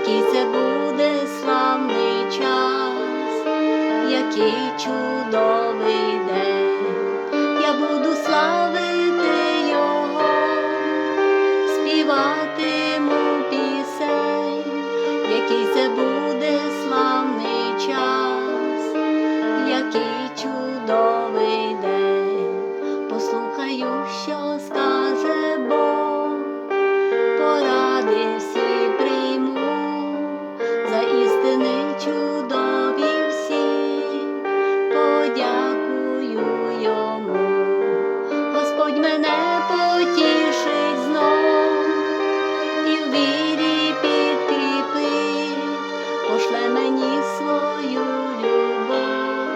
який це буде славний час, який чудовий день, я буду славити Його, співатиму пісень, який це буде славний час, який чудовий пошле мені свою любов,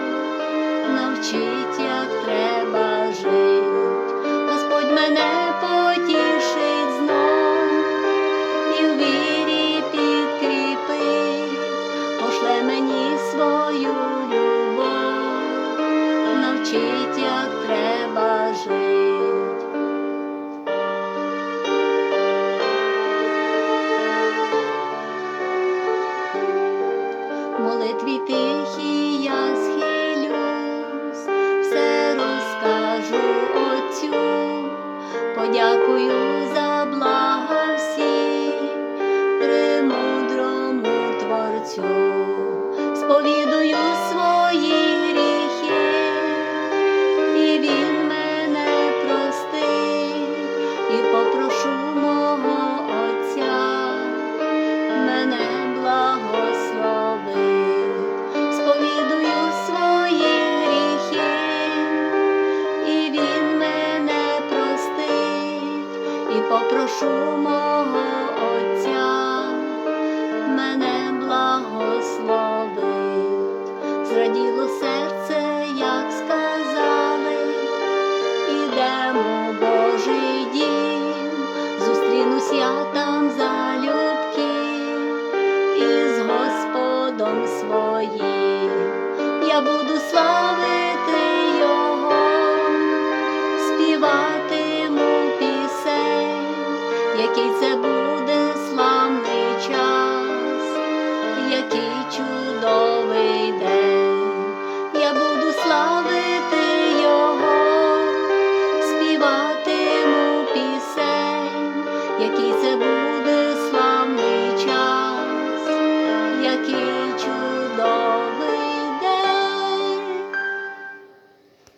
навчить, як треба жить, Господь мене потішить знов. І в вірі підкріпить, пошле мені свою любов, навчить, як треба В тихий я схилюсь, все розкажу Отцю, подякую попрошу мого Отця, мене благословить, зраділо серце, як сказали, ідемо в Божий дім, зустрінусь я там залюбки. Із Господом своїм, я буду славити який це буде